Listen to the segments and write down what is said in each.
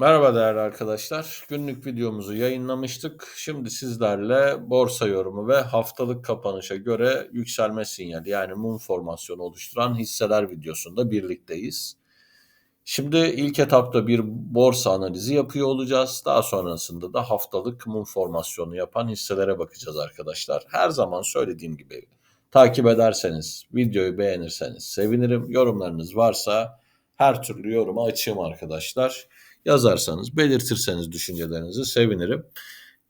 Merhaba değerli arkadaşlar. Günlük videomuzu yayınlamıştık. Şimdi sizlerle borsa yorumu ve haftalık kapanışa göre yükselme sinyali yani mum formasyonu oluşturan hisseler videosunda birlikteyiz. Şimdi ilk etapta bir borsa analizi yapıyor olacağız. Daha sonrasında da haftalık mum formasyonu yapan hisselere bakacağız arkadaşlar. Her zaman söylediğim gibi takip ederseniz, videoyu beğenirseniz sevinirim. Yorumlarınız varsa her türlü yoruma açığım arkadaşlar yazarsanız, belirtirseniz düşüncelerinizi sevinirim.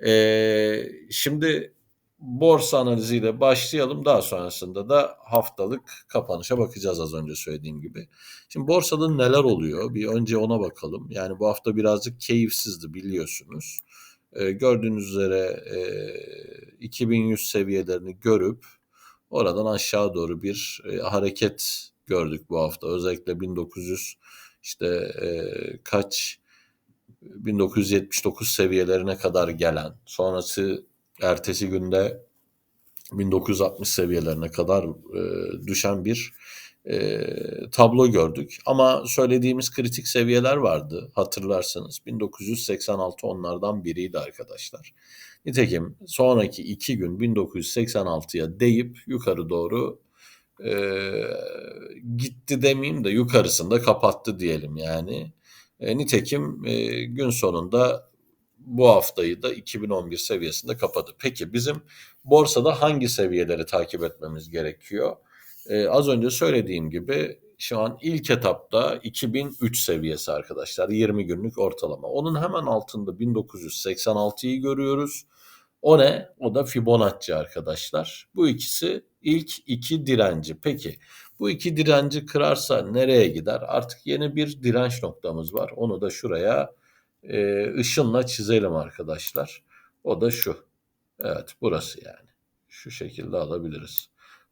Ee, şimdi borsa analiziyle başlayalım. Daha sonrasında da haftalık kapanışa bakacağız az önce söylediğim gibi. Şimdi borsada neler oluyor? Bir önce ona bakalım. Yani bu hafta birazcık keyifsizdi biliyorsunuz. Ee, gördüğünüz üzere e, 2100 seviyelerini görüp oradan aşağı doğru bir e, hareket gördük bu hafta. Özellikle 1900 işte e, kaç 1979 seviyelerine kadar gelen, sonrası ertesi günde 1960 seviyelerine kadar e, düşen bir e, tablo gördük. Ama söylediğimiz kritik seviyeler vardı hatırlarsanız. 1986 onlardan biriydi arkadaşlar. Nitekim sonraki iki gün 1986'ya deyip yukarı doğru e, gitti demeyeyim de yukarısında kapattı diyelim yani. E, nitekim e, gün sonunda bu haftayı da 2011 seviyesinde kapadı. Peki bizim borsada hangi seviyeleri takip etmemiz gerekiyor? E, az önce söylediğim gibi şu an ilk etapta 2003 seviyesi arkadaşlar 20 günlük ortalama. Onun hemen altında 1986'yı görüyoruz. O ne? O da Fibonacci arkadaşlar. Bu ikisi ilk iki direnci. Peki bu iki direnci kırarsa nereye gider? Artık yeni bir direnç noktamız var. Onu da şuraya e, ışınla çizelim arkadaşlar. O da şu. Evet burası yani. Şu şekilde alabiliriz.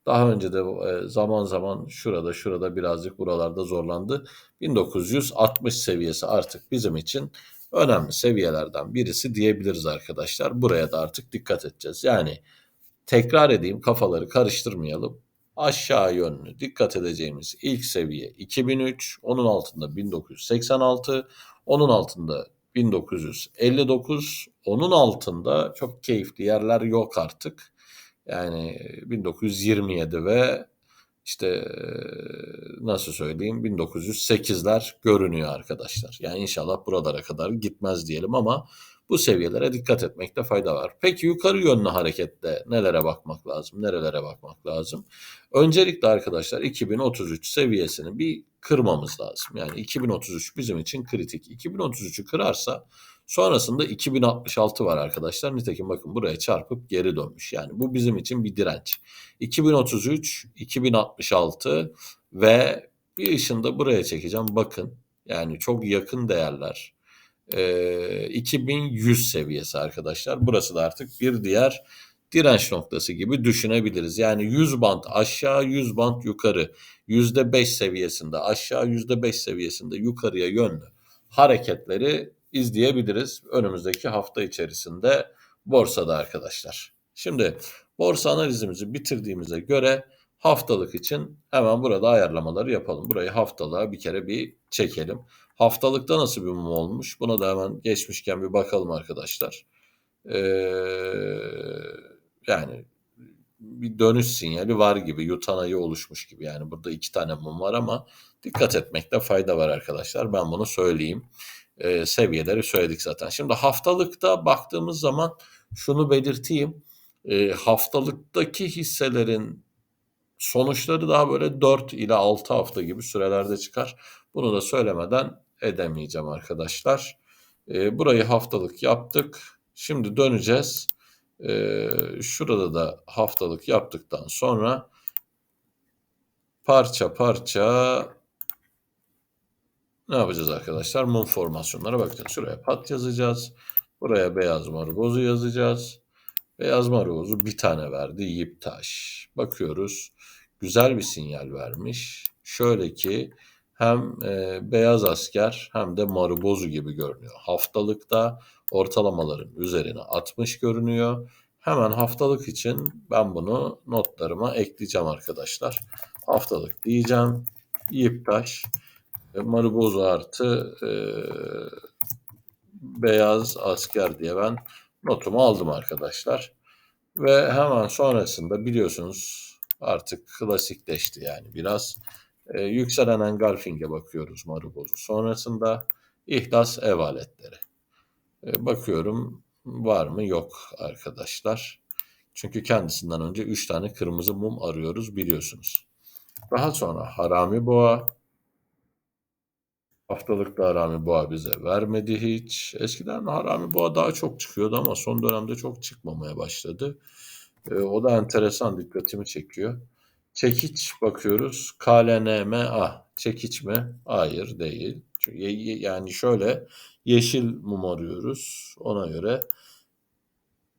Daha önce de e, zaman zaman şurada şurada birazcık buralarda zorlandı. 1960 seviyesi artık bizim için önemli seviyelerden birisi diyebiliriz arkadaşlar. Buraya da artık dikkat edeceğiz. Yani tekrar edeyim kafaları karıştırmayalım. Aşağı yönlü dikkat edeceğimiz ilk seviye 2003, onun altında 1986, onun altında 1959, onun altında çok keyifli yerler yok artık. Yani 1927 ve işte nasıl söyleyeyim 1908'ler görünüyor arkadaşlar. Yani inşallah buralara kadar gitmez diyelim ama bu seviyelere dikkat etmekte fayda var. Peki yukarı yönlü harekette nelere bakmak lazım? Nerelere bakmak lazım? Öncelikle arkadaşlar 2033 seviyesini bir kırmamız lazım. Yani 2033 bizim için kritik. 2033'ü kırarsa sonrasında 2066 var arkadaşlar. Nitekim bakın buraya çarpıp geri dönmüş. Yani bu bizim için bir direnç. 2033, 2066 ve bir ışında buraya çekeceğim. Bakın yani çok yakın değerler e, 2100 seviyesi arkadaşlar. Burası da artık bir diğer direnç noktası gibi düşünebiliriz. Yani 100 band aşağı 100 band yukarı %5 seviyesinde aşağı %5 seviyesinde yukarıya yönlü hareketleri izleyebiliriz önümüzdeki hafta içerisinde borsada arkadaşlar. Şimdi borsa analizimizi bitirdiğimize göre haftalık için hemen burada ayarlamaları yapalım. Burayı haftalığa bir kere bir çekelim. Haftalıkta nasıl bir mum olmuş? Buna da hemen geçmişken bir bakalım arkadaşlar. Ee, yani bir dönüş sinyali var gibi. Yutan ayı oluşmuş gibi. Yani burada iki tane mum var ama dikkat etmekte fayda var arkadaşlar. Ben bunu söyleyeyim. Ee, seviyeleri söyledik zaten. Şimdi haftalıkta baktığımız zaman şunu belirteyim. Ee, haftalıktaki hisselerin sonuçları daha böyle 4 ile 6 hafta gibi sürelerde çıkar. Bunu da söylemeden edemeyeceğim arkadaşlar. E, burayı haftalık yaptık. Şimdi döneceğiz. E, şurada da haftalık yaptıktan sonra parça parça ne yapacağız arkadaşlar? Mum formasyonlara bakacağız. Şuraya pat yazacağız. Buraya beyaz marubozu yazacağız. Beyaz marubozu bir tane verdi. Yip taş. Bakıyoruz. Güzel bir sinyal vermiş. Şöyle ki hem e, beyaz asker hem de marubozu gibi görünüyor. Haftalıkta ortalamaların üzerine 60 görünüyor. Hemen haftalık için ben bunu notlarıma ekleyeceğim arkadaşlar. Haftalık diyeceğim. Yiptaş, e, marubozu artı e, beyaz asker diye ben notumu aldım arkadaşlar. Ve hemen sonrasında biliyorsunuz artık klasikleşti yani biraz. E, yükselen engulfing'e bakıyoruz Maruboz'u. Sonrasında ihdas ev aletleri. E, bakıyorum var mı yok arkadaşlar. Çünkü kendisinden önce 3 tane kırmızı mum arıyoruz biliyorsunuz. Daha sonra harami boğa. Haftalıkta harami boğa bize vermedi hiç. Eskiden harami boğa daha çok çıkıyordu ama son dönemde çok çıkmamaya başladı. E, o da enteresan dikkatimi çekiyor. Çekiç bakıyoruz. KLNMA. Çekiç mi? Hayır değil. Çünkü yani şöyle yeşil mum arıyoruz. Ona göre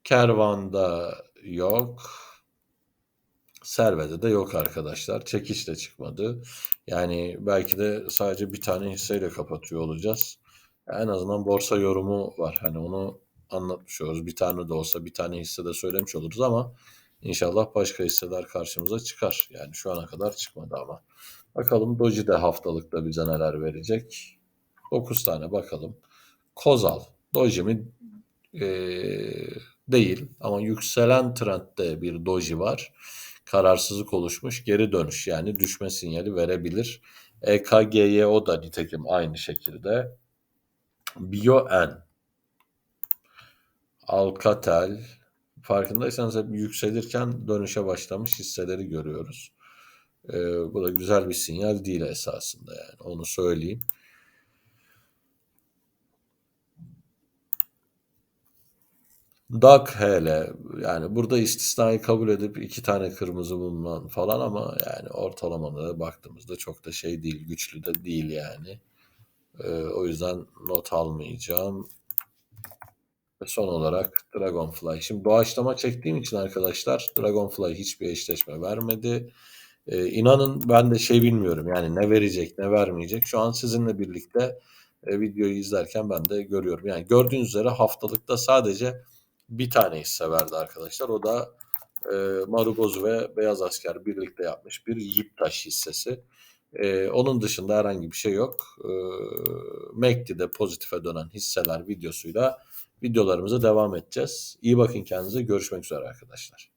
kervanda yok. Servede de yok arkadaşlar. Çekiç de çıkmadı. Yani belki de sadece bir tane hisseyle kapatıyor olacağız. En azından borsa yorumu var. Hani onu anlatmış. Bir tane de olsa bir tane hisse de söylemiş oluruz ama inşallah başka hisseler karşımıza çıkar. Yani şu ana kadar çıkmadı ama. Bakalım Doji de haftalıkta bize neler verecek. 9 tane bakalım. Kozal. Doji mi? Ee, değil ama yükselen trendde bir doji var. Kararsızlık oluşmuş geri dönüş yani düşme sinyali verebilir. EKGY da nitekim aynı şekilde. BioN, Alcatel farkındaysanız hep yükselirken dönüşe başlamış hisseleri görüyoruz. Ee, bu da güzel bir sinyal değil esasında yani onu söyleyeyim. Dak hele yani burada istisnayı kabul edip iki tane kırmızı bulunan falan ama yani ortalamada baktığımızda çok da şey değil, güçlü de değil yani. Ee, o yüzden not almayacağım. Ve son olarak Dragonfly. Şimdi doğaçlama çektiğim için arkadaşlar Dragonfly hiçbir eşleşme vermedi. Ee, inanın ben de şey bilmiyorum yani ne verecek ne vermeyecek. Şu an sizinle birlikte e, videoyu izlerken ben de görüyorum. Yani gördüğünüz üzere haftalıkta sadece bir tane hisse verdi arkadaşlar. O da e, Maruboz ve Beyaz Asker birlikte yapmış bir Yiptaş hissesi. E, onun dışında herhangi bir şey yok. E, MACD'de pozitife dönen hisseler videosuyla videolarımıza devam edeceğiz. İyi bakın kendinize. Görüşmek üzere arkadaşlar.